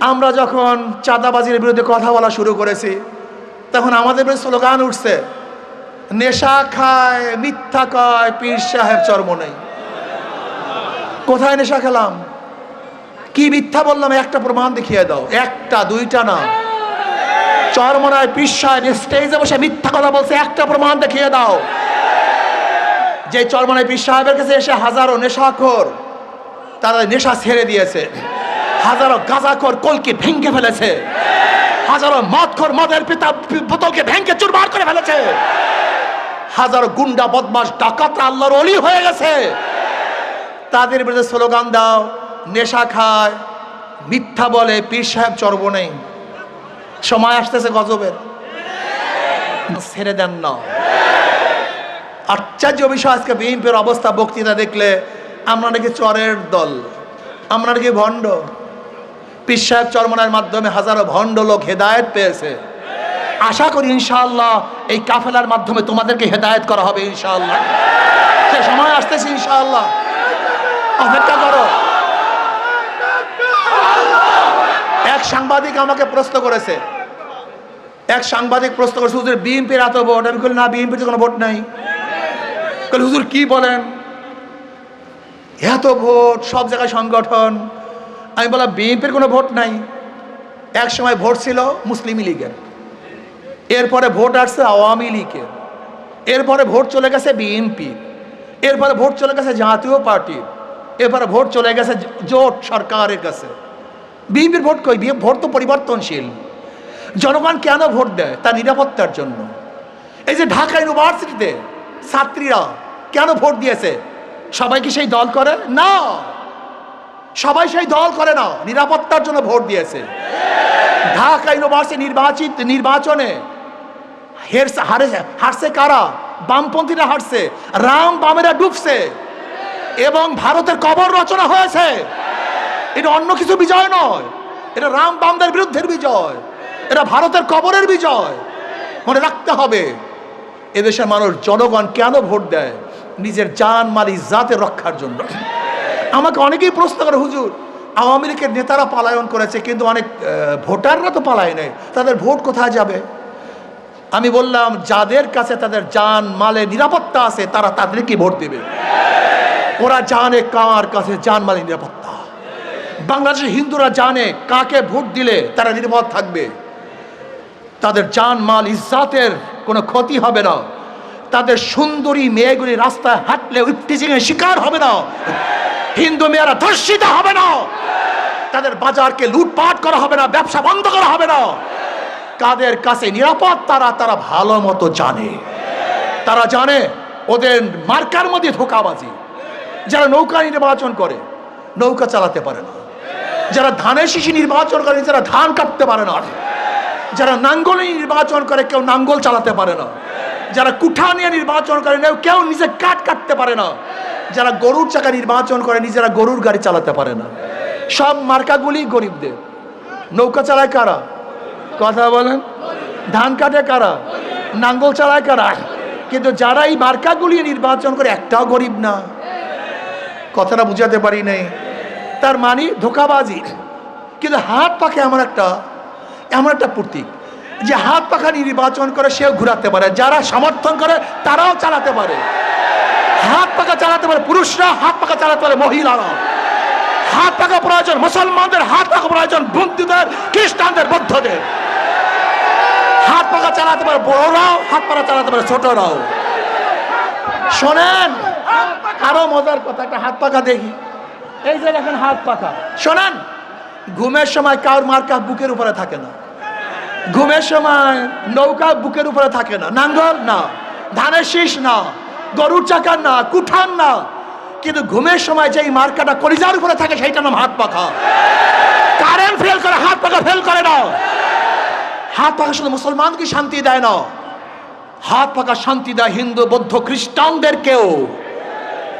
আমরা যখন চাঁদাবাজির বিরুদ্ধে কথা বলা শুরু করেছি, তখন আমাদের বিরুদ্ধে স্লোগান উঠছে, নেশা খায়, মিথ্যা কয়, পীর সাহেব চর্ম নেই। কোথায় নেশা খেলাম? কি মিথ্যা বললাম? একটা প্রমাণ দেখিয়ে দাও। একটা, দুইটা না। চরমনায় পীর সাহেব স্টেজে বসে মিথ্যা কথা বলছে, একটা প্রমাণ দেখিয়ে দাও। যে চরমনায় পীর সাহেবের কাছে এসে হাজারো নেশাখোর তারা নেশা ছেড়ে দিয়েছে। হাজারো গাঁজাখোর কলকে ভেঙে ফেলেছে। হাজারো মদখোর মদের পিতা বোতলকে ভেঙে চুরমার করে ফেলেছে। হাজারো গুন্ডা বদমাস ডাকাতরা আল্লাহর অলি হয়ে গেছে। তাদের বিরুদ্ধে স্লোগান দাও, নেশা খায়, মিথ্যা বলে পীর সাহেব চর্ব নেই। সময় আসতেছে গজবের। ছেড়ে দেন না। আশ্চর্য বিষয়, আজকে বিএনপির অবস্থা বক্তৃতা দেখলে আমরা নাকি চরের দল, আমরা নাকি ভণ্ড। পীর সাহেব চরমনার মাধ্যমে হাজারো ভণ্ড লোক হেদায়েত পেয়েছে। আশা করি ইনশাআল্লাহ এই কাফেলার মাধ্যমে তোমাদেরকে হেদায়েত করা হবে ইনশাআল্লাহ। সে সময় আসতেছে ইনশাআল্লাহ। অপেক্ষা করো। এক সাংবাদিক আমাকে প্রশ্ন করেছে। এক সাংবাদিক প্রশ্ন করেছে, হুজুর বিএনপির এত ভোট? আমি না, বিএনপিতে কোনো ভোট নাই। হুজুর, কি বলেন? এত ভোট, সব জায়গায় সংগঠন। আমি বললাম, বিএনপির কোনো ভোট নাই। এক সময় ভোট ছিল মুসলিম লীগের। এরপরে ভোট আসছে আওয়ামী লীগের। এরপরে ভোট চলে গেছে বিএনপি। এরপরে ভোট চলে গেছে জাতীয় পার্টির এরপরে ভোট চলে গেছে জোট সরকারের কাছে। বিএনপির ভোট কই? ভোট তো পরিবর্তনশীল। জনগণ কেন ভোট দেয়? তার নিরাপত্তার জন্য। এই যে ঢাকা ইউনিভার্সিটিতে ছাত্রীরা কেন ভোট দিয়েছে? সবাই কি সেই দল করে? না। সবাই সেই দল করে না নিরাপত্তার জন্য ভোট দিয়েছে। ঢাকা ইউনিভার্সিটি নির্বাচিত নির্বাচনে হেরছে হারে হারছে কারা? বামপন্থীরা হারছে। রাম বামেরা ডুবছে। এবং ভারতের কবর রচনা হয়েছে। এটা অন্য কিছু বিজয় নয়। এটা রাম বামদের বিরুদ্ধের বিজয়। এটা ভারতের কবরের বিজয়। মনে রাখতে হবে, এদেশের মানুষ, জনগণ কেন ভোট দেয়? নিজের জান, মাল, ইজ্জাতের রক্ষার জন্য। আমাকে অনেকেই প্রশ্ন করে, হুজুর, আওয়ামী লীগের নেতারা পালায়ন করেছে, কিন্তু অনেক ভোটাররা তো পালায় নেই, তাদের ভোট কোথায় যাবে? আমি বললাম, যাদের কাছে তাদের জান মালে নিরাপত্তা আছে, তারা তাদেরকে ভোট দেবে। ওরা জানে কার কাছে জান মালে নিরাপত্তা। বাংলাদেশের হিন্দুরা জানে কাকে ভোট দিলে তারা নিরাপদ থাকবে। তাদের জান মাল, ইজ্জাতের কোনো ক্ষতি হবে না। তাদের সুন্দরী মেয়েগুলি রাস্তায় হাঁটলে ইফটিজিংয়ের শিকার হবে না। হিন্দু মেয়েরা ধর্ষিত হবে না। তাদের বাজারকে লুটপাট করা হবে না, ব্যবসা বন্ধ করা হবে না। কাদের কাছে নিরাপদ তারা তারা ভালো মতো জানে। তারা জানে ওদের মার্কার মধ্যে ধোকাবাজি। যারা নৌকা নির্বাচন করে, নৌকা চালাতে পারে না। যারা ধানের শিশি নির্বাচন করে, যারা ধান কাটতে পারে না। যারা নাঙ্গল নির্বাচন করে, কেউ নাঙ্গল চালাতে পারে না। যারা কুঠা নিয়ে নির্বাচন করে, কেউ নিজে কাঠ কাটতে পারে না। যারা গরুর চাকা নির্বাচন করে, নিজেরা গরুর গাড়ি চালাতে পারে না। সব মার্কাগুলি গরিবদের। নৌকা চালায় কারা? কথা বলেন। ধান কাটে কারা? নাঙ্গল চালায় কারা? কিন্তু যারা এই মার্কাগুলি নির্বাচন করে, একটাও গরিব না। কথাটা বুঝাতে পারি নাই। তার মানে ধোকাবাজি। কিন্তু হাত পাখে এমন একটা এমন একটা প্রতীক। যে হাত পাখা নির্বাচন করে, সেও ঘুরাতে পারে। যারা সমর্থন করে, তারাও চালাতে পারে। হাত পাখা চালাতে পারে পুরুষরা, হাত পাখা চালাতে পারে মহিলারা হাত পাখা প্রয়োজন মুসলমানদের, হাত পাখা প্রয়োজন বন্ধুদের খ্রিস্টানদের, বৌদ্ধদের। হাত পাখা চালাতে পারে বড়রাও, হাত পাখা চালাতে পারে ছোটরাও। শোনেন, আরও মজার কথা, একটা হাত পাখা দেখি। এই যে দেখেন হাত পাখা শোনেন, ঘুমের সময় কার মার্কা বুকের উপরে থাকে না? ঘুমের সময় নৌকা বুকের উপরে থাকে না? নাঙ্গল? না। ধানের শীষ? না। গরুর চাকার না কুঠান না। কিন্তু ঘুমের সময় যেই মার্কাটা কলিজার উপরে থাকে, সেইটার নাম হাত পাখা। কারেন্ট ফেল করে, হাত পাখা ফেল করে না। হাত পাখা শুধু মুসলমানকে শান্তি দেয় না? হাত পাখা শান্তি দেয় হিন্দু, বৌদ্ধ খ্রিস্টানদেরকেও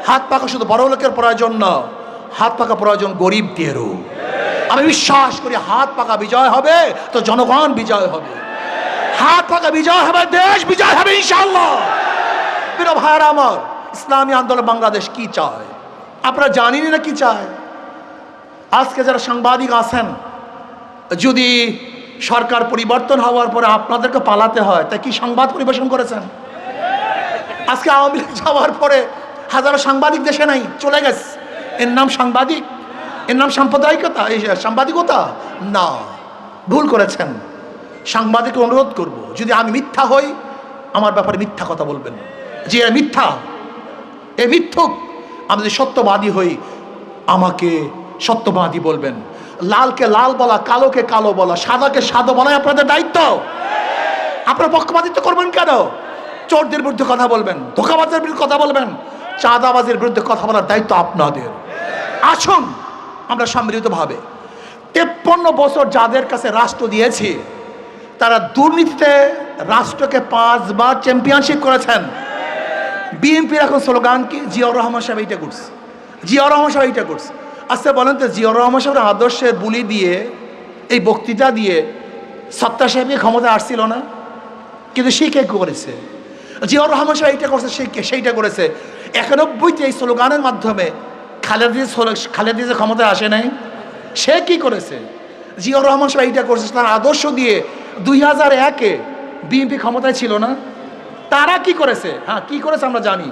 হাত পাখা শুধু বড় লোকের প্রয়োজন না, হাত পাখা প্রয়োজন গরিবদেরও। আমি বিশ্বাস করি হাত পাকা বিজয় হবে, তো জনগণ বিজয় হবে। হাত পাকা বিজয় হবে, দেশ বিজয় হবে ইনশাল্লাহ প্রিয় ভাইয়ার আমার ইসলামী আন্দোলন বাংলাদেশ কি চায়? আপনারা জানেনই না কি চায়? আজকে যারা সাংবাদিক আছেন, যদি সরকার পরিবর্তন হওয়ার পরে আপনাদেরকে পালাতে হয় তা কি সংবাদ পরিবেশন করেছেন? আজকে আওয়ামী লীগ যাওয়ার পরে হাজারো সাংবাদিক দেশে নাই, চলে গেছে। এর নাম সাংবাদিক? এর নাম সাম্প্রদায়িকতা? এই সাংবাদিকতা? না। ভুল করেছেন। সাংবাদিককে অনুরোধ করব, যদি আমি মিথ্যা হই, আমার ব্যাপারে মিথ্যা কথা বলবেন যে এরা মিথ্যা, এ মিথ্যুক, আমি যদি সত্যবাদী হই, আমাকে সত্যবাদী বলবেন। লালকে লাল বলা, কালোকে কালো বলা, সাদাকে সাদা বলাই আপনাদের দায়িত্ব। আপনারা পক্ষপাতিত্ব করবেন কেন? চোরদের বিরুদ্ধে কথা বলবেন ধোকাবাজের বিরুদ্ধে কথা বলবেন চাঁদাবাজের বিরুদ্ধে কথা বলার দায়িত্ব আপনাদের। আসুন, আমরা সম্মিলিতভাবে তেপ্পন্ন বছর যাদের কাছে রাষ্ট্র দিয়েছি, তারা দুর্নীতিতে রাষ্ট্রকে পাঁচবার চ্যাম্পিয়নশিপ করেছেন। বিএনপির এখন স্লোগান কি? জিয়াউর রহমান সাহেব এইটা করছে। জিয়াউর রহমান সাহেব এইটা করছে। আচ্ছা বলেন তো, জিয়াউর রহমান সাহেবের আদর্শের বুলি দিয়ে, এই বক্তৃতা দিয়ে সত্তা সাহেবকে ক্ষমতা আসছিল না? কিন্তু সে কে করেছে? জিয়াউর রহমান সাহেব এইটা করছে, সে কে সেইটা করেছে। একানব্বইতে এই স্লোগানের মাধ্যমে খালেদা খালেদা যে ক্ষমতায় আসে নাই? সে কি করেছে? জিয়াউর রহমান সাহেব এইটা করছে, তার আদর্শ দিয়ে দুই হাজার একে বিএনপি ক্ষমতায় ছিল না? তারা কি করেছে? হ্যাঁ কি করেছে আমরা জানি।